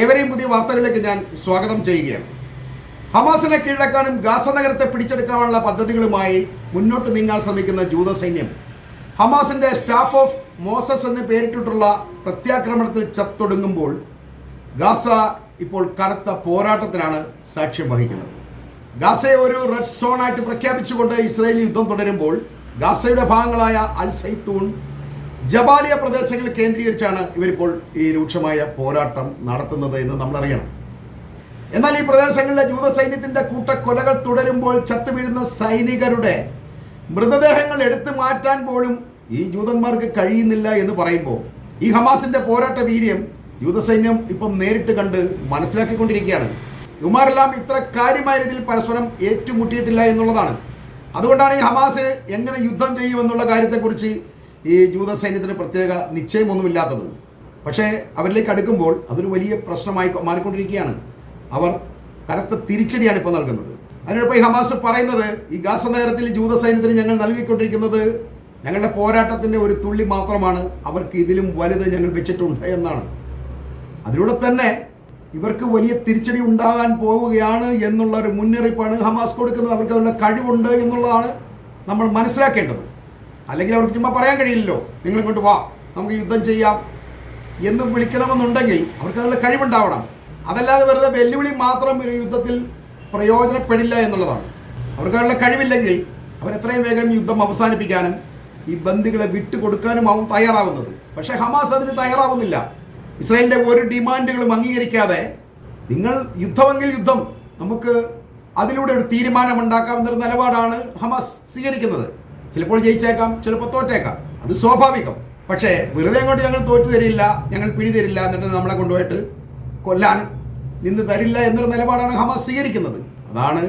ഏവരെയും പുതിയ വാർത്തകളിലേക്ക് ഞാൻ സ്വാഗതം ചെയ്യുകയാണ്. ഹമാസിനെ കീഴടക്കാനും ഗാസ നഗരത്തെ പിടിച്ചെടുക്കാനുള്ള പദ്ധതികളുമായി മുന്നോട്ട് നീങ്ങാൻ ശ്രമിക്കുന്ന ജൂത സൈന്യം ഹമാസിന്റെ സ്റ്റാഫ് ഓഫ് മോസസ് എന്ന് പേരിട്ടിട്ടുള്ള പ്രത്യാക്രമണത്തിൽ ചത്തൊടുങ്ങുമ്പോൾ ഗാസ ഇപ്പോൾ കനത്ത പോരാട്ടത്തിനാണ് സാക്ഷ്യം വഹിക്കുന്നത്. ഗാസയെ ഒരു റെഡ് സോണായിട്ട് പ്രഖ്യാപിച്ചുകൊണ്ട് ഇസ്രായേലി യുദ്ധം തുടരുമ്പോൾ ഗാസയുടെ ഭാഗങ്ങളായ അൽ സൈത്തൂൺ ജബാലിയ പ്രദേശങ്ങൾ കേന്ദ്രീകരിച്ചാണ് ഇവരിപ്പോൾ ഈ രൂക്ഷമായ പോരാട്ടം നടത്തുന്നത് എന്ന് നമ്മൾ അറിയണം എന്നാൽ ഈ പ്രദേശങ്ങളിലെ ജൂത സൈന്യത്തിന്റെ കൂട്ടക്കൊലകൾ തുടരുമ്പോൾ ചത്തുവീഴുന്ന സൈനികരുടെ മൃതദേഹങ്ങൾ എടുത്തു മാറ്റാൻ പോലും ഈ ജൂതന്മാർക്ക് കഴിയുന്നില്ല എന്ന് പറയുമ്പോൾ ഈ ഹമാസിന്റെ പോരാട്ട വീര്യം യൂതസൈന്യം ഇപ്പം നേരിട്ട് കണ്ട് മനസ്സിലാക്കിക്കൊണ്ടിരിക്കുകയാണ്. ഉമാറെല്ലാം ഇത്ര കാര്യമായ രീതിയിൽ പരസ്പരം ഏറ്റുമുട്ടിയിട്ടില്ല എന്നുള്ളതാണ്. അതുകൊണ്ടാണ് ഈ ഹമാസ് എങ്ങനെ യുദ്ധം ചെയ്യുമെന്നുള്ള കാര്യത്തെക്കുറിച്ച് ഈ ജൂത സൈന്യത്തിന് പ്രത്യേക നിശ്ചയമൊന്നുമില്ലാത്തത്. പക്ഷേ അവരിലേക്ക് അടുക്കുമ്പോൾ അതൊരു വലിയ പ്രശ്നമായി മാറിക്കൊണ്ടിരിക്കുകയാണ്. അവർ കനത്ത തിരിച്ചടിയാണ് ഇപ്പോൾ നൽകുന്നത്. അതിനോടൊപ്പം ഈ ഹമാസ് പറയുന്നത് ഈ ഗാസ നഗരത്തിൽ ജൂത സൈന്യത്തിന് ഞങ്ങൾ നൽകിക്കൊണ്ടിരിക്കുന്നത് ഞങ്ങളുടെ പോരാട്ടത്തിന്റെ ഒരു തുള്ളി മാത്രമാണ്. അവർക്ക് ഇതിലും വലുത് ഞങ്ങൾ വെച്ചിട്ടുണ്ട് എന്നാണ്. അതിലൂടെ തന്നെ ഇവർക്ക് വലിയ തിരിച്ചടി ഉണ്ടാകാൻ പോവുകയാണ് എന്നുള്ള ഒരു മുന്നറിയിപ്പാണ് ഹമാസ് കൊടുക്കുന്നത്. അവർക്ക് അതിനുള്ള കഴിവുണ്ട് എന്നുള്ളതാണ് നമ്മൾ മനസ്സിലാക്കേണ്ടത്. അല്ലെങ്കിൽ അവർക്ക് ചുമ്മാ പറയാൻ കഴിയില്ലല്ലോ. നിങ്ങൾ ഇങ്ങോട്ട് വാ നമുക്ക് യുദ്ധം ചെയ്യാം എന്ന് വിളിക്കണമെന്നുണ്ടെങ്കിൽ അവർക്ക് അതിനുള്ള കഴിവുണ്ടാവണം. അതല്ലാതെ വെറുതെ വെല്ലുവിളി മാത്രം ഒരു യുദ്ധത്തിൽ പ്രയോജനപ്പെടില്ല എന്നുള്ളതാണ്. അവർക്ക് അതിനുള്ള കഴിവില്ലെങ്കിൽ അവരെത്രയും വേഗം യുദ്ധം അവസാനിപ്പിക്കാനും ഈ ബന്ദികളെ വിട്ടുകൊടുക്കാനും ആവും തയ്യാറാവുന്നത്. പക്ഷേ ഹമാസ് അതിന് തയ്യാറാവുന്നില്ല. ഇസ്രായേലിന്റെ ഓരോ ഡിമാൻഡുകളും അംഗീകരിക്കാതെ നിങ്ങൾ യുദ്ധമെങ്കിൽ യുദ്ധം നമുക്ക് അതിലൂടെ ഒരു തീരുമാനം ഉണ്ടാക്കാമെന്നൊരു നിലപാടാണ് ഹമാസ് സ്വീകരിക്കുന്നത്. ചിലപ്പോൾ ജയിച്ചേക്കാം ചിലപ്പോൾ തോറ്റേക്കാം. അത് സ്വാഭാവികം. പക്ഷേ വെറുതെ അങ്ങോട്ട് ഞങ്ങൾ തോറ്റു തരില്ല ഞങ്ങൾ പിടി തരില്ല എന്നിട്ട് നമ്മളെ കൊണ്ടുപോയിട്ട് കൊല്ലാൻ നിന്ന് തരില്ല എന്നൊരു നിലപാടാണ് ഹമാസ് സ്വീകരിക്കുന്നത്. അതാണ്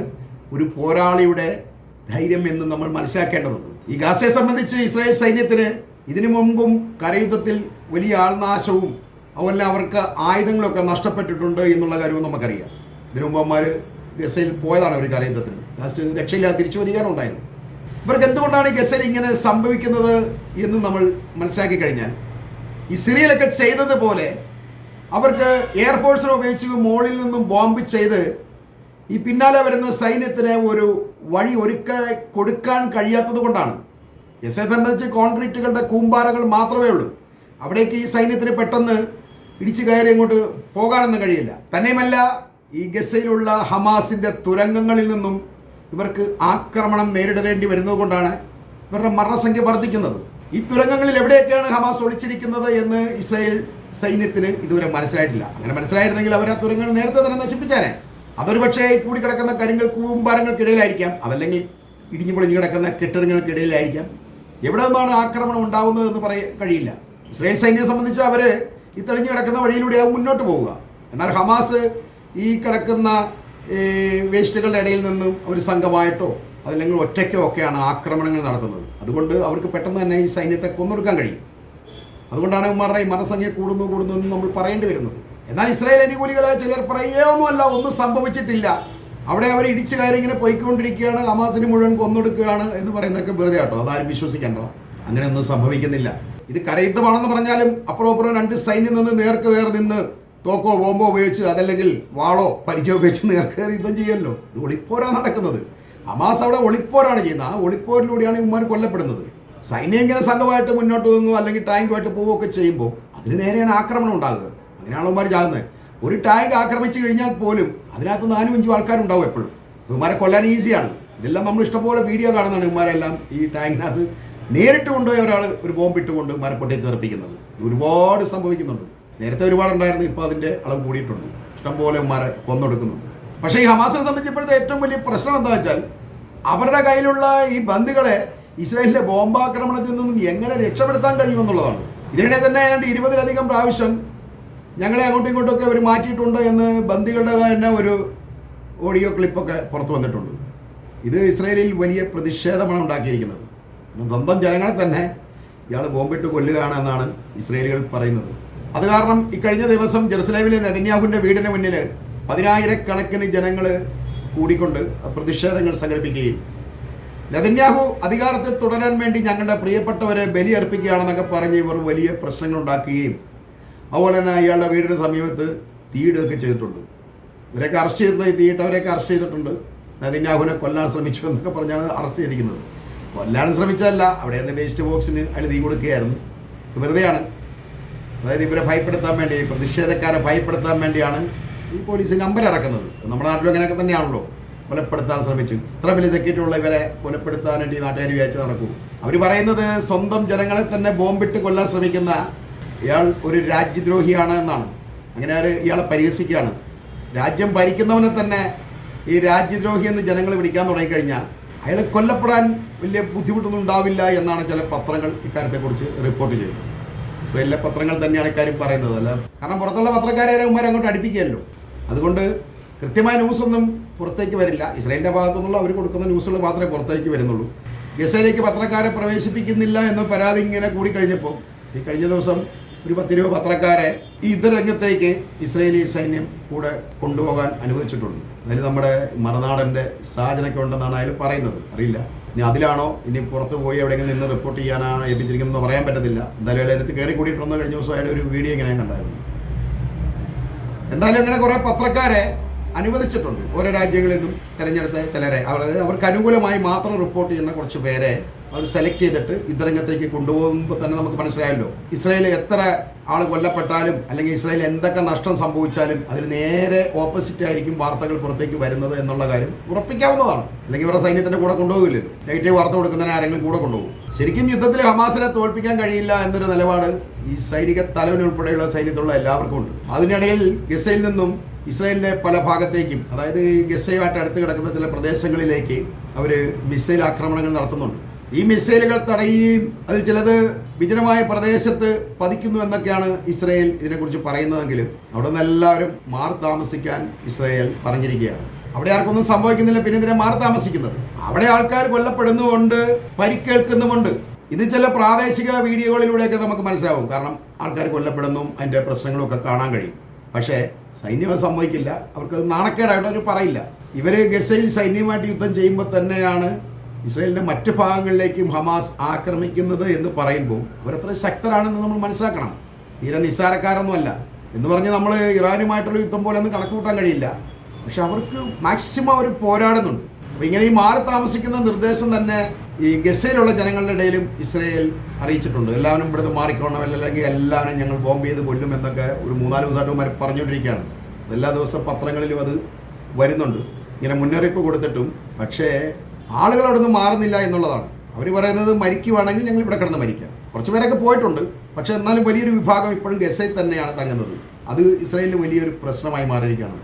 ഒരു പോരാളിയുടെ ധൈര്യം എന്ന് നമ്മൾ മനസ്സിലാക്കേണ്ടതുണ്ട്. ഈ ഗാസയെ സംബന്ധിച്ച് ഇസ്രായേൽ സൈന്യത്തിന് ഇതിനു മുമ്പും കരയുദ്ധത്തിൽ വലിയ ആൾനാശവും അതുപോലെ അവർക്ക് ആയുധങ്ങളൊക്കെ നഷ്ടപ്പെട്ടിട്ടുണ്ട് എന്നുള്ള കാര്യവും നമുക്കറിയാം. ഇതിനു മുമ്പ് ഗസയിൽ പോയതാണ് അവർ കരയുദ്ധത്തിന്. ലാസ്റ്റ് രക്ഷയില്ലാതെ തിരിച്ചു വരികയാണ് ഉണ്ടായത്. ഇവർക്ക് എന്തുകൊണ്ടാണ് ഈ ഗസയിൽ ഇങ്ങനെ സംഭവിക്കുന്നത് എന്ന് നമ്മൾ മനസ്സിലാക്കി കഴിഞ്ഞാൽ ഈ സിറിയയിലൊക്കെ ചെയ്തതുപോലെ അവർക്ക് എയർഫോഴ്സിനെ ഉപയോഗിച്ച് മോളിൽ നിന്നും ബോംബ് ചെയ്ത് ഈ പിന്നാലെ വരുന്ന സൈന്യത്തിന് ഒരു വഴി ഒരുക്ക കൊടുക്കാൻ കഴിയാത്തത് കൊണ്ടാണ്. ഗസയെ സംബന്ധിച്ച് കോൺക്രീറ്റുകളുടെ കൂമ്പാരങ്ങൾ മാത്രമേ ഉള്ളൂ. അവിടേക്ക് ഈ സൈന്യത്തിന് പെട്ടെന്ന് ഇടിച്ചു കയറി അങ്ങോട്ട് പോകാനൊന്നും കഴിയില്ല. തന്നെയുമല്ല ഈ ഗസയിലുള്ള ഹമാസിന്റെ തുരങ്കങ്ങളിൽ നിന്നും ഇവർക്ക് ആക്രമണം നേരിടേണ്ടി വരുന്നത് കൊണ്ടാണ് ഇവരുടെ മരണസംഖ്യ വർദ്ധിക്കുന്നത്. ഈ തുരങ്കങ്ങളിൽ എവിടെയൊക്കെയാണ് ഹമാസ് ഒളിച്ചിരിക്കുന്നത് എന്ന് ഇസ്രായേൽ സൈന്യത്തിന് ഇതുവരെ മനസ്സിലായിട്ടില്ല. അങ്ങനെ മനസ്സിലായിരുന്നെങ്കിൽ അവർ ആ തുരങ്കങ്ങൾ നേരത്തെ തന്നെ നശിപ്പിച്ചാനെ. അതൊരു പക്ഷേ കൂടിക്കിടക്കുന്ന കരിങ്ങൾ കൂമ്പാരങ്ങൾക്കിടയിലായിരിക്കാം. അതല്ലെങ്കിൽ ഇടിഞ്ഞു പൊളിഞ്ഞു കിടക്കുന്ന കെട്ടിടങ്ങൾക്കിടയിലായിരിക്കാം. എവിടെ നിന്നാണ് ആക്രമണം ഉണ്ടാവുന്നത് എന്ന് പറയാൻ കഴിയില്ല. ഇസ്രായേൽ സൈന്യം സംബന്ധിച്ച് അവർ ഈ തെളിഞ്ഞു കിടക്കുന്ന വഴിയിലൂടെയാവും മുന്നോട്ട് പോവുക. എന്നാൽ ഹമാസ് ഈ കിടക്കുന്ന വേസ്റ്റുകളുടെ ഇടയിൽ നിന്നും ഒരു സംഘമായിട്ടോ അതല്ലെങ്കിൽ ഒറ്റയ്ക്കോ ഒക്കെയാണ് ആക്രമണങ്ങൾ നടത്തുന്നത്. അതുകൊണ്ട് അവർക്ക് പെട്ടെന്ന് തന്നെ ഈ സൈന്യത്തെ കൊന്നൊടുക്കാൻ കഴിയും. അതുകൊണ്ടാണ് ഉമ്മാരുടെ ഈ മരണസംഖ്യ കൂടുന്നു കൂടുന്നു എന്ന് നമ്മൾ പറയേണ്ടി വരുന്നത്. എന്നാൽ ഇസ്രായേൽ അനുകൂലികളായ ചിലർ പറയുകയൊന്നുമല്ല ഒന്നും സംഭവിച്ചിട്ടില്ല. അവിടെ അവർ ഇടിച്ചു കയറി ഇങ്ങനെ പോയിക്കൊണ്ടിരിക്കുകയാണ് ഹമാസിന് മുഴുവൻ കൊന്നൊടുക്കുകയാണ് എന്ന് പറയുന്നതൊക്കെ വെറുതെ കേട്ടോ. അതാരും അങ്ങനെ അങ്ങനെയൊന്നും സംഭവിക്കുന്നില്ല. ഇത് കരയുദ്ധമാണെന്ന് പറഞ്ഞാലും അപ്പുറം അപ്പുറം രണ്ട് സൈന്യം നിന്ന് നേർക്ക് നേർ നിന്ന് തോക്കോ ബോംബോ ഉപയോഗിച്ച് അതല്ലെങ്കിൽ വാളോ പരിചയം ഉപയോഗിച്ച് നേർക്കേറി നേർ യുദ്ധം ചെയ്യുമല്ലോ ഇത് ഒളിപ്പോരാണ് നടക്കുന്നത്. ഹമാസ് അവിടെ ഒളിപ്പോരാണ് ചെയ്യുന്നത്. ആ ഒളിപ്പോരിലൂടെയാണ് ഇവന്മാർ കൊല്ലപ്പെടുന്നത്. സൈന്യം ഇങ്ങനെ സംഘമായിട്ട് മുന്നോട്ട് നിന്നു അല്ലെങ്കിൽ ടാങ്കുമായിട്ട് പോവുകയൊക്കെ ചെയ്യുമ്പോൾ അതിന് നേരെയാണ് ആക്രമണം ഉണ്ടാകുക. അങ്ങനെയാണ് ഇവന്മാർ ചാകുന്നത്. ഒരു ടാങ്ക് ആക്രമിച്ചു കഴിഞ്ഞാൽ പോലും അതിനകത്ത് നാലും അഞ്ചും ആൾക്കാരുണ്ടാവും എപ്പോഴും. ഇവന്മാരെ കൊല്ലാൻ ഈസിയാണ് ഇതെല്ലാം നമ്മൾ ഇഷ്ടംപോലെ വീഡിയോ കാണുന്നതാണ് ഇവന്മാരെല്ലാം ഈ ടാങ്കിനകത്ത് നേരിട്ട് കൊണ്ടുപോയി ഒരാൾ ഒരു ബോംബിട്ട് കൊണ്ട് മരപ്പൊട്ടി പൊട്ടി തെറിപ്പിക്കുന്നത്. ഒരുപാട് സംഭവിക്കുന്നുണ്ട്. നേരത്തെ ഒരുപാടുണ്ടായിരുന്നു ഇപ്പോൾ അതിന്റെ അളവ് കൂടിയിട്ടുണ്ട്. ഇഷ്ടംപോലെ മര കൊന്നൊടുക്കുന്നുണ്ട്. പക്ഷേ ഈ ഹമാസിനെ സംബന്ധിച്ചപ്പോഴത്തെ ഏറ്റവും വലിയ പ്രശ്നം എന്താ വെച്ചാൽ അവരുടെ കയ്യിലുള്ള ഈ ബന്ധുക്കളെ ഇസ്രായേലിന്റെ ബോംബാക്രമണത്തിൽ നിന്നും എങ്ങനെ രക്ഷപ്പെടുത്താൻ കഴിയുമെന്നുള്ളതാണ്. ഇതിനിടെ തന്നെ ഏതാണ്ട് ഇരുപതിലധികം പ്രാവശ്യം ഞങ്ങളെ അങ്ങോട്ടും ഇങ്ങോട്ടും ഒക്കെ അവർ മാറ്റിയിട്ടുണ്ട് എന്ന് ബന്ദികളുടെ തന്നെ ഒരു ഓഡിയോ ക്ലിപ്പൊക്കെ പുറത്തു വന്നിട്ടുണ്ട്. ഇത് ഇസ്രായേലിൽ വലിയ പ്രതിഷേധമാണ് ഉണ്ടാക്കിയിരിക്കുന്നത്. സ്വന്തം ജനങ്ങളെ തന്നെ ഇയാൾ ബോംബിട്ട് കൊല്ലുകയാണ് എന്നാണ് ഇസ്രായേലികൾ പറയുന്നത്. അത് കാരണം ഇക്കഴിഞ്ഞ ദിവസം ജെറുസലേമിലെ നെതന്യാഹുവിന്റെ വീടിന് മുന്നിൽ പതിനായിരക്കണക്കിന് ജനങ്ങൾ കൂടിക്കൊണ്ട് പ്രതിഷേധങ്ങൾ സംഘടിപ്പിക്കുകയും. നെതന്യാഹു അധികാരത്തിൽ തുടരാൻ വേണ്ടി ഞങ്ങളുടെ പ്രിയപ്പെട്ടവരെ ബലിയർപ്പിക്കുകയാണെന്നൊക്കെ പറഞ്ഞ് ഇവർ വലിയ പ്രശ്നങ്ങൾ ഉണ്ടാക്കുകയും അതുപോലെ തന്നെ അയാളുടെ വീടിന് സമീപത്ത് തീയിടുകയൊക്കെ ചെയ്തിട്ടുണ്ട്. ഇവരൊക്കെ അറസ്റ്റ് ചെയ്തിട്ടുണ്ട്. തീയിട്ടവരെയൊക്കെ അറസ്റ്റ് ചെയ്തിട്ടുണ്ട്. നെതിന്യാഹുവിനെ കൊല്ലാൻ ശ്രമിച്ചു എന്നൊക്കെ പറഞ്ഞാണ് അറസ്റ്റ് ചെയ്തിരിക്കുന്നത്. കൊല്ലാൻ ശ്രമിച്ചതല്ല അവിടെ നിന്ന് വേസ്റ്റ് ബോക്സിന് അയാൾ തീ കൊടുക്കുകയായിരുന്നു. വെറുതെയാണ്. അതായത് ഇവരെ ഭയപ്പെടുത്താൻ വേണ്ടി പ്രതിഷേധക്കാരെ ഭയപ്പെടുത്താൻ വേണ്ടിയാണ് ഈ പോലീസ് നമ്പർ ഇറക്കുന്നത്. നമ്മുടെ നാട്ടിലും അങ്ങനെയൊക്കെ തന്നെയാണല്ലോ. കൊലപ്പെടുത്താൻ ശ്രമിച്ചു. ഇത്ര വലിയ സെക്യൂരിറ്റിയുള്ള ഇവരെ കൊലപ്പെടുത്താൻ വേണ്ടി നാട്ടുകാർ വിചാരിച്ച് നടക്കൂ. അവർ പറയുന്നത് സ്വന്തം ജനങ്ങളെ തന്നെ ബോംബിട്ട് കൊല്ലാൻ ശ്രമിക്കുന്ന ഇയാൾ ഒരു രാജ്യദ്രോഹിയാണ് എന്നാണ്. അങ്ങനെ അവർ ഇയാളെ പരിഹസിക്കുകയാണ്. രാജ്യം ഭരിക്കുന്നവനെ തന്നെ ഈ രാജ്യദ്രോഹി എന്ന് ജനങ്ങൾ വിളിക്കാൻ തുടങ്ങിക്കഴിഞ്ഞാൽ അയാൾ കൊല്ലപ്പെടാൻ വലിയ ബുദ്ധിമുട്ടൊന്നും ഉണ്ടാവില്ല എന്നാണ് ചില പത്രങ്ങൾ ഇക്കാര്യത്തെക്കുറിച്ച് റിപ്പോർട്ട് ചെയ്യുന്നത്. ഇസ്രയേലിലെ പത്രങ്ങൾ തന്നെയാണ് ഇക്കാര്യം പറയുന്നത് അല്ല? കാരണം പുറത്തുള്ള പത്രക്കാരെ ഉമ്മാരെ അങ്ങോട്ട് അടുപ്പിക്കുകയല്ലോ. അതുകൊണ്ട് കൃത്യമായ ന്യൂസൊന്നും പുറത്തേക്ക് വരില്ല. ഇസ്രയേലിന്റെ ഭാഗത്തു നിന്നുള്ള അവർ കൊടുക്കുന്ന ന്യൂസുകൾ മാത്രമേ പുറത്തേക്ക് വരുന്നുള്ളൂ. ഗസയിലേക്ക് പത്രക്കാരെ പ്രവേശിപ്പിക്കുന്നില്ല എന്ന പരാതി ഇങ്ങനെ കൂടി കഴിഞ്ഞപ്പോൾ ഈ കഴിഞ്ഞ ദിവസം ഒരു പത്തിരുപത് പത്രക്കാരെ ഈ യുദ്ധരംഗത്തേക്ക് ഇസ്രയേലി സൈന്യം കൂടെ കൊണ്ടുപോകാൻ അനുവദിച്ചിട്ടുണ്ട്. അതിൽ നമ്മുടെ മറുനാടന്റെ സാധനമൊക്കെ ഉണ്ടെന്നാണ് അയാൾ പറയുന്നത്. അറിയില്ല. ഇനി അതിലാണോ? ഇനി പുറത്ത് പോയി എവിടെയെങ്കിലും നിന്ന് റിപ്പോർട്ട് ചെയ്യാനാണ് ഏൽപ്പിച്ചിരിക്കുന്നത് പറയാൻ പറ്റത്തില്ല. എന്തായാലും അതിനകത്ത് കയറി കൂടിയിട്ടുണ്ടോ കഴിഞ്ഞ ദിവസം അയാൾ ഒരു വീഡിയോ ഇങ്ങനെ കണ്ടായിരുന്നു. എന്തായാലും അങ്ങനെ കുറേ പത്രക്കാരെ അനുവദിച്ചിട്ടുണ്ട്. ഓരോ രാജ്യങ്ങളിൽ നിന്നും തിരഞ്ഞെടുത്ത ചിലരെ. അതായത് അവർക്ക് അനുകൂലമായി മാത്രം റിപ്പോർട്ട് ചെയ്യുന്ന കുറച്ച് പേരെ അവർ സെലക്ട് ചെയ്തിട്ട് യുദ്ധരംഗത്തേക്ക് കൊണ്ടുപോകുമ്പോൾ തന്നെ നമുക്ക് മനസ്സിലായല്ലോ. ഇസ്രായേൽ എത്ര ആൾ കൊല്ലപ്പെട്ടാലും അല്ലെങ്കിൽ ഇസ്രായേൽ എന്തൊക്കെ നഷ്ടം സംഭവിച്ചാലും അതിന് നേരെ ഓപ്പോസിറ്റ് ആയിരിക്കും വാർത്തകൾ പുറത്തേക്ക് വരുന്നത് എന്നുള്ള കാര്യം ഉറപ്പിക്കാവുന്നതാണ്. അല്ലെങ്കിൽ ഇവരുടെ സൈന്യത്തിന്റെ കൂടെ കൊണ്ടുപോകില്ലല്ലോ. നെഗറ്റീവ് വാർത്ത കൊടുക്കുന്നതിന് ആരെങ്കിലും കൂടെ കൊണ്ടുപോകും. ശരിക്കും യുദ്ധത്തിൽ ഹമാസിനെ തോൽപ്പിക്കാൻ കഴിയില്ല എന്നൊരു നിലപാട് ഈ സൈനിക തലവനുൾപ്പെടെയുള്ള സൈന്യത്തിലുള്ള എല്ലാവർക്കും ഉണ്ട്. അതിനിടയിൽ ഗസയിൽ നിന്നും ഇസ്രായേലിന്റെ പല ഭാഗത്തേക്കും അതായത് ഗസയുമായിട്ട് അടുത്ത് കിടക്കുന്ന ചില പ്രദേശങ്ങളിലേക്ക് അവർ മിസൈൽ ആക്രമണങ്ങൾ നടത്തുന്നുണ്ട്. ഈ മിസൈലുകൾ തടയുകയും അതിൽ ചിലത് വിജനമായ പ്രദേശത്ത് പതിക്കുന്നു എന്നൊക്കെയാണ് ഇസ്രയേൽ ഇതിനെക്കുറിച്ച് പറയുന്നതെങ്കിലും അവിടെ നിന്ന് എല്ലാവരും മാറി താമസിക്കാൻ ഇസ്രയേൽ പറഞ്ഞിരിക്കുകയാണ്. അവിടെ ആർക്കൊന്നും സംഭവിക്കുന്നില്ല പിന്നെ ഇതിനെ മാറി താമസിക്കുന്നത്? അവിടെ ആൾക്കാർ കൊല്ലപ്പെടുന്നുമുണ്ട് പരിക്കേൽക്കുന്നുമുണ്ട്. ഇത് ചില പ്രാദേശിക വീഡിയോകളിലൂടെയൊക്കെ നമുക്ക് മനസ്സിലാവും. കാരണം ആൾക്കാർ കൊല്ലപ്പെടുന്നു അതിന്റെ പ്രശ്നങ്ങളൊക്കെ കാണാൻ കഴിയും. പക്ഷേ സൈന്യം സംഭവിക്കില്ല. അവർക്ക് നാണക്കേടായിട്ട് അവർ പറയില്ല. ഇവർ ഗസയിൽ സൈന്യമായിട്ട് യുദ്ധം ചെയ്യുമ്പോൾ തന്നെയാണ് ഇസ്രായേലിന്റെ മറ്റ് ഭാഗങ്ങളിലേക്കും ഹമാസ് ആക്രമിക്കുന്നത് എന്ന് പറയുമ്പോൾ അവരത്ര ശക്തരാണെന്ന് നമ്മൾ മനസ്സിലാക്കണം. തീരെ നിസ്സാരക്കാരൊന്നുമല്ല. എന്ന് പറഞ്ഞ് നമ്മൾ ഇറാനുമായിട്ടുള്ള യുദ്ധം പോലെ ഒന്നും കണക്ക് കൂട്ടാൻ കഴിയില്ല. പക്ഷെ അവർക്ക് മാക്സിമം അവർ പോരാടുന്നുണ്ട്. അപ്പോൾ ഇങ്ങനെ ഈ മാറി താമസിക്കുന്ന നിർദ്ദേശം തന്നെ ഈ ഗസയിലുള്ള ജനങ്ങളുടെ ഇടയിലും ഇസ്രയേൽ അറിയിച്ചിട്ടുണ്ട്. എല്ലാവരും ഇവിടുന്ന് മാറിക്കോണം അല്ലെങ്കിൽ എല്ലാവരും ഞങ്ങൾ ബോംബ് ചെയ്ത് കൊല്ലും എന്നൊക്കെ ഒരു മൂന്നാൽ ദിവസമായിട്ട് പറഞ്ഞുകൊണ്ടിരിക്കുകയാണ്. എല്ലാ ദിവസവും പത്രങ്ങളിലും അത് വരുന്നുണ്ട്. ഇങ്ങനെ മുന്നറിയിപ്പ് കൊടുത്തിട്ടും പക്ഷേ ആളുകൾ അവിടെ നിന്ന് മാറുന്നില്ല എന്നുള്ളതാണ്. അവർ പറയുന്നത് മരിക്കുവാണെങ്കിൽ ഞങ്ങൾ ഇവിടെ കിടന്ന് മരിക്കാം. കുറച്ച് പേരൊക്കെ പോയിട്ടുണ്ട്. പക്ഷേ എന്നാലും വലിയൊരു വിഭാഗം ഇപ്പോഴും ഗസയിൽ തന്നെയാണ് തങ്ങുന്നത്. അത് ഇസ്രായേലിന് വലിയൊരു പ്രശ്നമായി മാറിയിരിക്കുകയാണ്.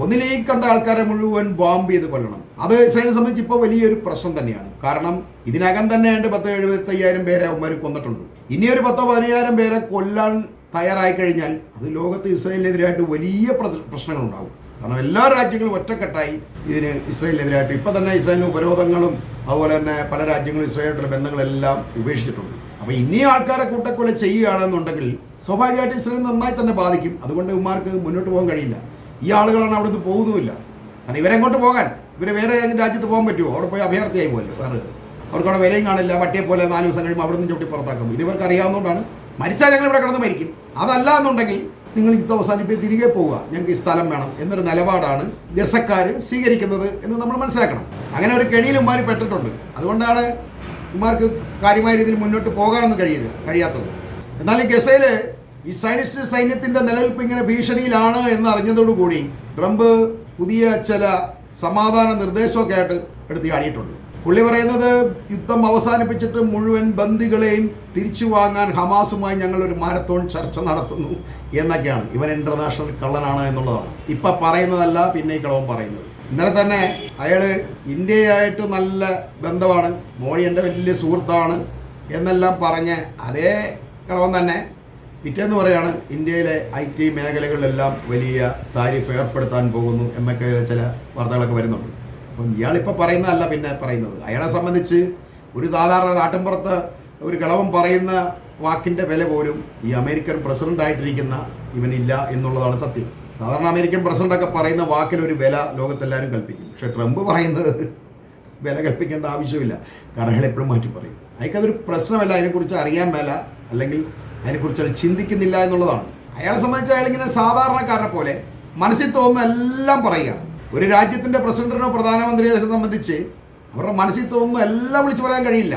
ഒന്നിലേ കണ്ട ആൾക്കാരെ മുഴുവൻ ബോംബ് ചെയ്ത് കൊല്ലണം. അത് ഇസ്രായേലിനെ സംബന്ധിച്ച് ഇപ്പോൾ വലിയൊരു പ്രശ്നം തന്നെയാണ്. കാരണം ഇതിനകം തന്നെ ഉണ്ട് പത്ത് എഴുപത്തി അയ്യായിരം പേരെ അവന്മാർ കൊന്നിട്ടുണ്ട്. ഇനി ഒരു പത്തോ പതിനയ്യായിരം പേരെ കൊല്ലാൻ തയ്യാറായി കഴിഞ്ഞാൽ അത് ലോകത്ത് ഇസ്രായേലിനെതിരായിട്ട് വലിയ പ്ര- പ്രശ്നങ്ങളുണ്ടാകും കാരണം എല്ലാ രാജ്യങ്ങളും ഒറ്റക്കെട്ടായി ഇതിന് ഇസ്രായേലിനെതിരായിട്ട്. ഇപ്പം തന്നെ ഇസ്രായേലിന് ഉപരോധങ്ങളും അതുപോലെ തന്നെ പല രാജ്യങ്ങളും ഇസ്രായേലായിട്ടുള്ള ബന്ധങ്ങളെല്ലാം ഉപേക്ഷിച്ചിട്ടുണ്ട്. അപ്പോൾ ഇനിയും ആൾക്കാരെ കൂട്ടക്കൊല ചെയ്യുകയാണെന്നുണ്ടെങ്കിൽ സ്വാഭാവികമായിട്ട് ഇസ്രായേൽ നന്നായി തന്നെ ബാധിക്കും. അതുകൊണ്ട് ഇവന്മാർക്ക് മുന്നോട്ട് പോകാൻ കഴിയില്ല. ഈ ആളുകളാണ് അവിടെ നിന്ന് പോകുന്നുമില്ല. കാരണം ഇവരെങ്ങോട്ട് പോകാൻ? ഇവരെ വേറെ ഏതെങ്കിലും രാജ്യത്ത് പോകാൻ പറ്റുമോ? അവിടെ പോയി അഭയാർത്ഥിയായി പോലെ വേറെ അവർക്ക് അവിടെ വിലയും കാണില്ല. പട്ടിയെ പോലെ നാല് ദിവസം കഴിയുമ്പോൾ അവിടെ നിന്ന് ചവിട്ടി പുറത്താക്കും. ഇത് ഇവർക്ക് അറിയാവുന്നതുകൊണ്ടാണ് മരിച്ചാൽ ഞങ്ങൾ ഇവിടെ കിടന്ന് മരിക്കും. അതല്ല എന്നുണ്ടെങ്കിൽ നിങ്ങൾ യുദ്ധം അവസാനിപ്പിച്ച് തിരികെ പോവുക. ഞങ്ങൾക്ക് ഈ സ്ഥലം വേണം എന്നൊരു നിലപാടാണ് ഗസക്കാർ സ്വീകരിക്കുന്നത് എന്ന് നമ്മൾ മനസ്സിലാക്കണം. അങ്ങനെ ഒരു കെണിയിൽ ഉമ്മാർ പെട്ടിട്ടുണ്ട്. അതുകൊണ്ടാണ് ഉമ്മാർക്ക് കാര്യമായ രീതിയിൽ മുന്നോട്ട് പോകാനൊന്നും കഴിയില്ല കഴിയാത്തത്. എന്നാൽ ഈ ഗസയിൽ ഈ സൈനിസ്റ്റ് സൈന്യത്തിന്റെ നിലനിൽപ്പ് ഇങ്ങനെ ഭീഷണിയിലാണ് എന്ന് അറിഞ്ഞതോടുകൂടി ട്രംപ് പുതിയ ചില സമാധാന നിർദ്ദേശമൊക്കെ ആയിട്ട് എടുത്ത് ചാടിയിട്ടുണ്ട്. പുള്ളി പറയുന്നത് യുദ്ധം അവസാനിപ്പിച്ചിട്ട് മുഴുവൻ ബന്ദികളെയും തിരിച്ചു വാങ്ങാൻ ഹമാസുമായി ഞങ്ങൾ ഒരു മാരത്തോൺ ചർച്ച നടത്തുന്നു എന്നൊക്കെയാണ്. ഇവൻ ഇന്റർനാഷണൽ കള്ളനാണ് എന്നുള്ളതാണ്. ഇപ്പൊ പറയുന്നതല്ല പിന്നെ ഈ കളവൻ പറയുന്നത്. ഇന്നലെ തന്നെ അയാൾ ഇന്ത്യയായിട്ട് നല്ല ബന്ധമാണ് മോഡി എന്റെ വലിയ സുഹൃത്താണ് എന്നെല്ലാം പറഞ്ഞ് അതേ കളവൻ തന്നെ പിറ്റേന്ന് പറയാണ് ഇന്ത്യയിലെ ഐ ടി മേഖലകളിലെല്ലാം വലിയ താരിഫ് ഏർപ്പെടുത്താൻ പോകുന്നു എന്നൊക്കെ ചില വാർത്തകളൊക്കെ വരുന്നുണ്ട്. അപ്പം ഇയാളിപ്പോൾ പറയുന്നതല്ല പിന്നെ പറയുന്നത്. അയാളെ സംബന്ധിച്ച് ഒരു സാധാരണ നാട്ടിൻപുറത്ത് ഒരു കളവം പറയുന്ന വാക്കിന്റെ വില പോലും ഈ അമേരിക്കൻ പ്രസിഡന്റ് ആയിട്ടിരിക്കുന്ന ഇവനില്ല എന്നുള്ളതാണ് സത്യം. സാധാരണ അമേരിക്കൻ പ്രസിഡന്റൊക്കെ പറയുന്ന വാക്കിന് ഒരു വില ലോകത്തെല്ലാവരും കൽപ്പിക്കും. പക്ഷെ ട്രംപ് പറയുന്നത് വില കൽപ്പിക്കേണ്ട ആവശ്യമില്ല. കാരണം എപ്പോഴും മാറ്റി പറയും. അയാൾക്കതൊരു പ്രശ്നമല്ല അതിനെക്കുറിച്ച് അറിയാൻ മേല അല്ലെങ്കിൽ അതിനെക്കുറിച്ച് അയാൾ ചിന്തിക്കുന്നില്ല എന്നുള്ളതാണ്. അയാളെ സംബന്ധിച്ച് അയാളിങ്ങനെ സാധാരണക്കാരനെ പോലെ മനസ്സിൽ തോന്നുന്ന എല്ലാം പറയുകയാണ്. ഒരു രാജ്യത്തിന്റെ പ്രസിഡന്റിനോ പ്രധാനമന്ത്രിയോ സംബന്ധിച്ച് അവരുടെ മനസ്സിൽ തോന്നുന്ന എല്ലാം വിളിച്ചു പറയാൻ കഴിയില്ല.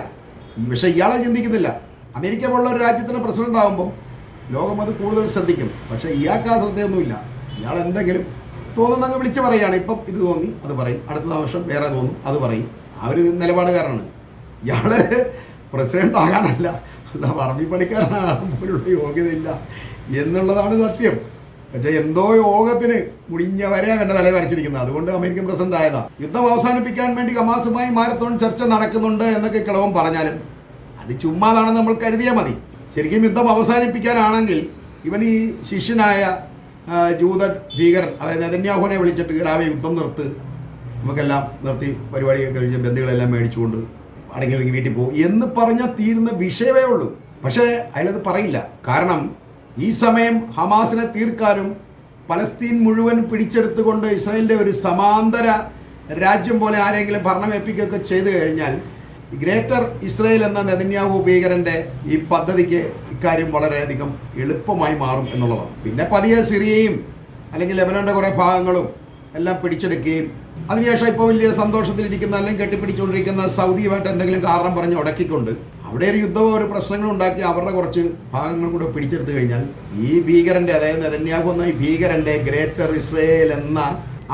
ഈ പക്ഷേ ഇയാളെ ചിന്തിക്കുന്നില്ല. അമേരിക്ക പോലുള്ള ഒരു രാജ്യത്തിന്റെ പ്രസിഡന്റ് ആകുമ്പോൾ ലോകം അത് കൂടുതൽ ശ്രദ്ധിക്കും. പക്ഷേ ഇയാൾക്ക് ആ ശ്രദ്ധയൊന്നുമില്ല. ഇയാൾ എന്തെങ്കിലും തോന്നുന്ന തോന്നുന്നങ്ങ് വിളിച്ചു പറയുകയാണ്. ഇപ്പം ഇത് തോന്നി അത് പറയും. അടുത്ത വർഷം വേറെ തോന്നും അത് പറയും. ആ ഒരു നിലപാടുകാരനാണ്. ഇയാൾ പ്രസിഡന്റ് ആകാനല്ല അല്ല പറമ്പി പണിക്കാരനാകാൻ പോലുള്ള യോഗ്യതയില്ല എന്നുള്ളതാണ് സത്യം. പക്ഷേ എന്തോ യോഗത്തിന് മുടിഞ്ഞവരെ അവന്റെ തല വരച്ചിരിക്കുന്നത്. അതുകൊണ്ട് അമേരിക്കൻ പ്രസിഡന്റ് ആയതാ. യുദ്ധം അവസാനിപ്പിക്കാൻ വേണ്ടി ഹമാസുമായി മാരത്തോൺ ചർച്ച നടക്കുന്നുണ്ട് എന്നൊക്കെ കിളവൻ പറഞ്ഞാലും അത് ചുമ്മാതാണെന്ന് നമ്മൾ കരുതിയാൽ മതി. ശരിക്കും യുദ്ധം അവസാനിപ്പിക്കാനാണെങ്കിൽ ഇവൻ ഈ ശിഷ്യനായ ജൂതൻ ജൂത ഭീകരൻ അതായത് നെതന്യാഹുനെ വിളിച്ചിട്ട് ഇടാവെ യുദ്ധം നിർത്ത്. നമുക്കെല്ലാം നിർത്തി പരിപാടിയൊക്കെ കഴിഞ്ഞ് ബന്ധുക്കളെല്ലാം മേടിച്ചുകൊണ്ട് അടങ്ങി വീട്ടിൽ പോകും എന്ന് പറഞ്ഞാൽ തീരുന്ന വിഷയമേ ഉള്ളൂ. പക്ഷേ അയാളത് പറയില്ല. കാരണം ഈ സമയം ഹമാസിനെ തീർക്കാനും പലസ്തീൻ മുഴുവൻ പിടിച്ചെടുത്തുകൊണ്ട് ഇസ്രായേലിന്റെ ഒരു സമാന്തര രാജ്യം പോലെ ആരെങ്കിലും ഭരണമേൽപ്പിക്കുകയൊക്കെ ചെയ്തു കഴിഞ്ഞാൽ ഗ്രേറ്റർ ഇസ്രായേൽ എന്ന നെതന്യാഹു ഭീകരന്റെ ഈ പദ്ധതിക്ക് ഇക്കാര്യം വളരെയധികം എളുപ്പമായി മാറും എന്നുള്ളതാണ്. പിന്നെ പതിയെ സിറിയയും അല്ലെങ്കിൽ ലെബനോന്റെ കുറേ ഭാഗങ്ങളും എല്ലാം പിടിച്ചെടുക്കുകയും അതിനുശേഷം ഇപ്പോൾ വലിയ സന്തോഷത്തിലിരിക്കുന്ന അല്ലെങ്കിൽ കെട്ടിപ്പിടിച്ചുകൊണ്ടിരിക്കുന്ന സൗദിയുമായിട്ട് എന്തെങ്കിലും കാരണം പറഞ്ഞ് ഉടക്കിക്കൊണ്ട് അവിടെ ഒരു യുദ്ധമോ ഒരു പ്രശ്നങ്ങൾ ഉണ്ടാക്കി അവരുടെ കുറച്ച് ഭാഗങ്ങൾ കൂടെ പിടിച്ചെടുത്തു കഴിഞ്ഞാൽ ഈ ഭീകരന്റെ അതായത് നെതന്യാഹു എന്ന ഈ ഭീകരന്റെ ഗ്രേറ്റർ ഇസ്രയേൽ എന്ന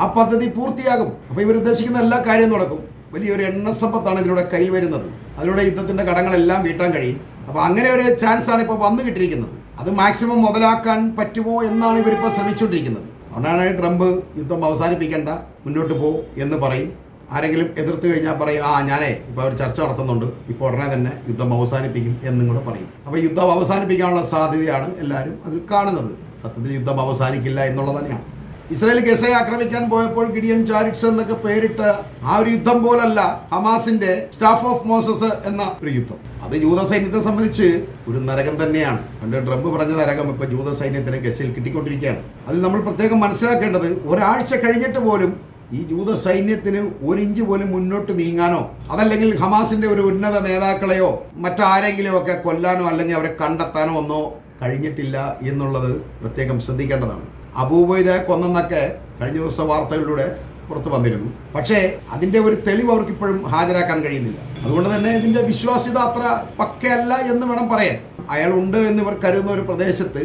ആ പദ്ധതി പൂർത്തിയാകും. അപ്പോൾ ഇവർ ഉദ്ദേശിക്കുന്ന എല്ലാ കാര്യവും നടക്കും. വലിയൊരു എണ്ണ സമ്പത്താണ് ഇതിലൂടെ കയ്യിൽ വരുന്നത്. അതിലൂടെ യുദ്ധത്തിന്റെ കടങ്ങളെല്ലാം വീട്ടാൻ കഴിയും. അപ്പോൾ അങ്ങനെ ഒരു ചാൻസ് ആണ് ഇപ്പോൾ വന്നു കിട്ടിയിരിക്കുന്നത്. അത് മാക്സിമം മുതലാക്കാൻ പറ്റുമോ എന്നാണ് ഇവരിപ്പോൾ ശ്രമിച്ചുകൊണ്ടിരിക്കുന്നത്. അതുകൊണ്ടാണ് ട്രംപ് യുദ്ധം അവസാനിപ്പിക്കേണ്ട മുന്നോട്ട് പോ എന്ന് പറയും. ആരെങ്കിലും എതിർത്ത് കഴിഞ്ഞാൽ പറയും ആ ഞാനേ ഇപ്പോൾ ഒരു ചർച്ച നടത്തുന്നുണ്ട്. ഇപ്പോൾ ഉടനെ തന്നെ യുദ്ധം അവസാനിപ്പിക്കും എന്നും കൂടെ പറയും. അപ്പോൾ യുദ്ധം അവസാനിപ്പിക്കാനുള്ള സാധ്യതയാണ് എല്ലാവരും അതിൽ കാണുന്നത്. സത്യത്തിൽ യുദ്ധം അവസാനിക്കില്ല എന്നുള്ളത് തന്നെയാണ്. ഇസ്രായേൽ ഗസയെ ആക്രമിക്കാൻ പോയപ്പോൾ ഗിഡിയൻ ചാരിറ്റ്സ് എന്നൊക്കെ പേരിട്ട് ആ ഒരു യുദ്ധം പോലല്ല ഹമാസിന്റെ സ്റ്റാഫ് ഓഫ് മോസസ് എന്ന ഒരു യുദ്ധം. അത് ജൂത സൈന്യത്തെ സംബന്ധിച്ച് ഒരു നരകം തന്നെയാണ്. പണ്ട് ട്രംപ് പറഞ്ഞ നരകം ഇപ്പൊ ജൂത സൈന്യത്തിന് ഗസയിൽ കിട്ടിക്കൊണ്ടിരിക്കുകയാണ്. അതിൽ നമ്മൾ പ്രത്യേകം മനസ്സിലാക്കേണ്ടത് ഒരാഴ്ച കഴിഞ്ഞിട്ട് പോലും ഈ ജൂത സൈന്യത്തിന് ഒരിഞ്ച് പോലും മുന്നോട്ട് നീങ്ങാനോ അതല്ലെങ്കിൽ ഹമാസിന്റെ ഒരു ഉന്നത നേതാക്കളെയോ മറ്റാരെങ്കിലും ഒക്കെ കൊല്ലാനോ അല്ലെങ്കിൽ അവരെ കണ്ടെത്താനോ ഒന്നോ കഴിഞ്ഞിട്ടില്ല എന്നുള്ളത് പ്രത്യേകം ശ്രദ്ധിക്കേണ്ടതാണ്. അബൂബൈദ കൊന്നെന്നൊക്കെ കഴിഞ്ഞ ദിവസം വാർത്തകളിലൂടെ പുറത്തു വന്നിരുന്നു. പക്ഷേ അതിന്റെ ഒരു തെളിവ് അവർക്ക് ഇപ്പോഴും ഹാജരാക്കാൻ കഴിയുന്നില്ല. അതുകൊണ്ട് തന്നെ ഇതിന്റെ വിശ്വാസ്യത അത്ര പക്കയല്ല എന്ന് വേണം പറയാൻ. അയാൾ ഉണ്ട് എന്ന് ഇവർ കരുതുന്ന ഒരു പ്രദേശത്ത്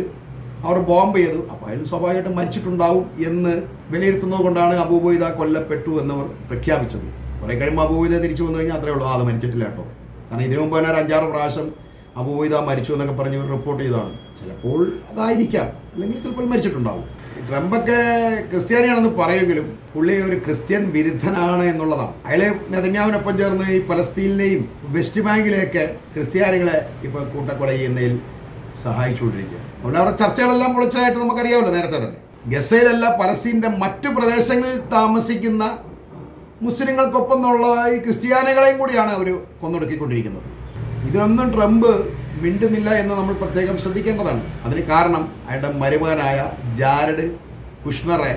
അവർ ബോംബ് ചെയ്തു. അപ്പോൾ അയാൾ സ്വാഭാവികമായിട്ടും മരിച്ചിട്ടുണ്ടാവും എന്ന് വിലയിരുത്തുന്നത് കൊണ്ടാണ് അബൂബൈദ കൊല്ലപ്പെട്ടു എന്നവർ പ്രഖ്യാപിച്ചത്. കുറേ കഴിയുമ്പോൾ അബൂബൈദ തിരിച്ചു വന്നു കഴിഞ്ഞാൽ അത്രേ ഉള്ളൂ. അത് മരിച്ചിട്ടില്ല കേട്ടോ. കാരണം ഇതിനു മുമ്പ് തന്നെ ഒരു അഞ്ചാറ് പ്രാവശ്യം അബൂബൈദ മരിച്ചു എന്നൊക്കെ പറഞ്ഞ് റിപ്പോർട്ട് ചെയ്തതാണ്. ചിലപ്പോൾ അതായിരിക്കാം. അല്ലെങ്കിൽ ചിലപ്പോൾ മരിച്ചിട്ടുണ്ടാവും. ട്രംപൊക്കെ ക്രിസ്ത്യാനിയാണെന്ന് പറയുമെങ്കിലും പുള്ളി ഒരു ക്രിസ്ത്യൻ വിരുദ്ധനാണ് എന്നുള്ളതാണ്. അയാളെ നെതന്യാവിനൊപ്പം ചേർന്ന് ഈ പലസ്തീനിലെയും വെസ്റ്റ് ബാങ്കിലെയൊക്കെ ക്രിസ്ത്യാനികളെ ഇപ്പൊ കൂട്ടക്കൊല ചെയ്യുന്നതിൽ സഹായിച്ചുകൊണ്ടിരിക്കുക അതുകൊണ്ട് അവരുടെ ചർച്ചകളെല്ലാം പൊളിച്ചതായിട്ട് നമുക്കറിയാമല്ലോ നേരത്തെ തന്നെ. ഗസയിലല്ല പലസ്തീന്റെ മറ്റു പ്രദേശങ്ങളിൽ താമസിക്കുന്ന മുസ്ലിങ്ങൾക്കൊപ്പം എന്നുള്ള ഈ ക്രിസ്ത്യാനികളെയും കൂടിയാണ് അവർ കൊന്നൊടുക്കിക്കൊണ്ടിരിക്കുന്നത്. ഇതിനൊന്നും ട്രംപ് മിണ്ടുന്നില്ല എന്ന് നമ്മൾ പ്രത്യേകം ശ്രദ്ധിക്കേണ്ടതാണ്. അതിന് കാരണം അയാളുടെ മരുമകനായ ജാരഡ് കുഷ്ണറെ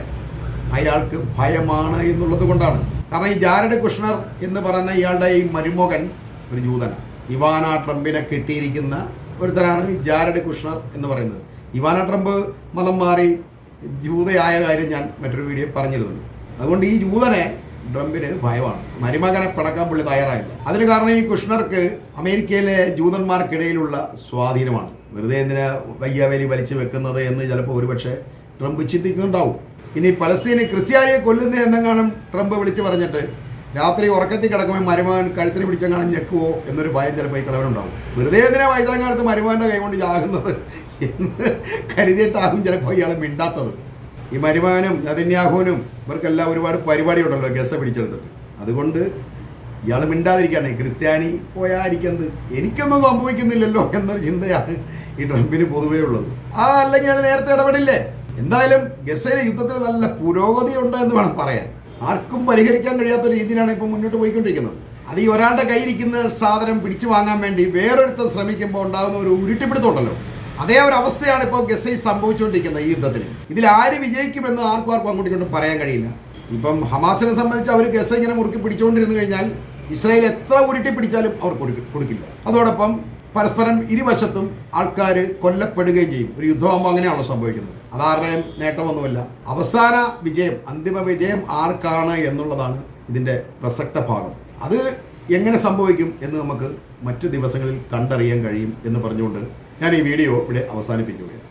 അയാൾക്ക് ഭയമാണ് എന്നുള്ളത് കൊണ്ടാണ്. കാരണം ഈ ജാരഡ് കുഷ്ണർ എന്ന് പറയുന്ന ഇയാളുടെ ഈ മരുമകൻ ഒരു ജൂതനാണ്. ഇവാന ട്രംപിനെ കിട്ടിയിരിക്കുന്ന ഒരുത്തരാണ് ഈ ജാരഡ് കുഷ്ണർ എന്ന് പറയുന്നത്. ഇവാന ട്രംപ് മതം മാറി ജൂതയായ കാര്യം ഞാൻ മറ്റൊരു വീഡിയോ പറഞ്ഞിരുന്നു. അതുകൊണ്ട് ഈ ജൂതനെ ട്രംപിന് ഭയമാണ്. മരുമകനെ പടക്കാൻ പുള്ളി തയ്യാറായില്ല. അതിന് കാരണം ഈ കുഷ്ണർക്ക് അമേരിക്കയിലെ ജൂതന്മാർക്കിടയിലുള്ള സ്വാധീനമാണ്. വെറുതെ എന്തിനാ വയ്യാവേലി വലിച്ചു വെക്കുന്നത് എന്ന് ചിലപ്പോൾ ഒരുപക്ഷെ ട്രംപ് ചിന്തിക്കുന്നുണ്ടാവും. ഇനി പലസ്തീനെ ക്രിസ്ത്യാനിയെ കൊല്ലുന്നത് എന്നെങ്ങാനും ട്രംപ് വിളിച്ചു പറഞ്ഞിട്ട് രാത്രി ഉറക്കത്തിൽ കിടക്കുമ്പോൾ മരുമകൻ കഴുത്തിന് പിടിച്ചെങ്ങാനും ഞെക്കുവോ എന്നൊരു ഭയം ചിലപ്പോൾ ഈ കിളവനുണ്ടാവും വെറുതെ എന്തിനാ വൈദ്യകാലത്ത് മരുമകന്റെ കൈ കൊണ്ട് ചാകുന്നത് എന്ന് കരുതിയിട്ടാകും ചിലപ്പോൾ ഇയാൾ മിണ്ടാത്തത്. ഈ മരുമകനും നദിന്യാഹുവിനും ഇവർക്കെല്ലാം ഒരുപാട് പരിപാടി ഉണ്ടല്ലോ ഗസ പിടിച്ചെടുത്തിട്ട്. അതുകൊണ്ട് ഇയാൾ മിണ്ടാതിരിക്കുകയാണ്. ക്രിസ്ത്യാനി പോയായിരിക്കുന്നത് എനിക്കൊന്നും സംഭവിക്കുന്നില്ലല്ലോ എന്നൊരു ചിന്തയാണ് ഈ ട്രംപിന് പൊതുവേ ഉള്ളത്. ആ അല്ലെങ്കിൽ അയാൾ നേരത്തെ ഇടപെടില്ലേ? എന്തായാലും ഗസയിലെ യുദ്ധത്തിൽ നല്ല പുരോഗതി ഉണ്ട് എന്ന് വേണം പറയാൻ. ആർക്കും പരിഹരിക്കാൻ കഴിയാത്ത രീതിയിലാണ് ഇപ്പോൾ മുന്നോട്ട് പോയിക്കൊണ്ടിരിക്കുന്നത്. അത് ഈ ഒരാളുടെ കയ്യിരിക്കുന്ന സാധനം പിടിച്ചു വാങ്ങാൻ വേണ്ടി വേറൊരുത്തൻ ശ്രമിക്കുമ്പോൾ ഉണ്ടാകുന്ന ഒരു ഉരുട്ടിപ്പിടുത്തമുണ്ടല്ലോ. അതേ ഒരു അവസ്ഥയാണ് ഇപ്പോൾ ഗസയിൽ സംഭവിച്ചുകൊണ്ടിരിക്കുന്നത് ഈ യുദ്ധത്തിൽ ഇതിൽ ആര് വിജയിക്കുമെന്ന് ആർക്കും ആർക്കും അങ്ങോട്ടും ഇങ്ങോട്ടും പറയാൻ കഴിയില്ല. ഇപ്പം ഹമാസിനെ സംബന്ധിച്ച് അവർ ഗസ ഇങ്ങനെ മുറുക്കി പിടിച്ചുകൊണ്ടിരുന്നു കഴിഞ്ഞാൽ ഇസ്രായേൽ എത്ര ഉരുട്ടി പിടിച്ചാലും അവർ കൊടുക്കില്ല. അതോടൊപ്പം പരസ്പരം ഇരുവശത്തും ആൾക്കാർ കൊല്ലപ്പെടുകയും ചെയ്യും. ഒരു യുദ്ധമാകുമ്പോൾ അങ്ങനെയാണല്ലോ സംഭവിക്കുന്നത്. അതാരുടെയും നേട്ടമൊന്നുമല്ല. അവസാന വിജയം അന്തിമ വിജയം ആർക്കാണ് എന്നുള്ളതാണ് ഇതിന്റെ പ്രസക്ത ഭാഗം അത് എങ്ങനെ സംഭവിക്കും എന്ന് നമുക്ക് മറ്റു ദിവസങ്ങളിൽ കണ്ടറിയാൻ കഴിയും എന്ന് പറഞ്ഞുകൊണ്ട് ഞാൻ ഈ വീഡിയോ ഇവിടെ അവസാനിപ്പിക്കുകയാണ്.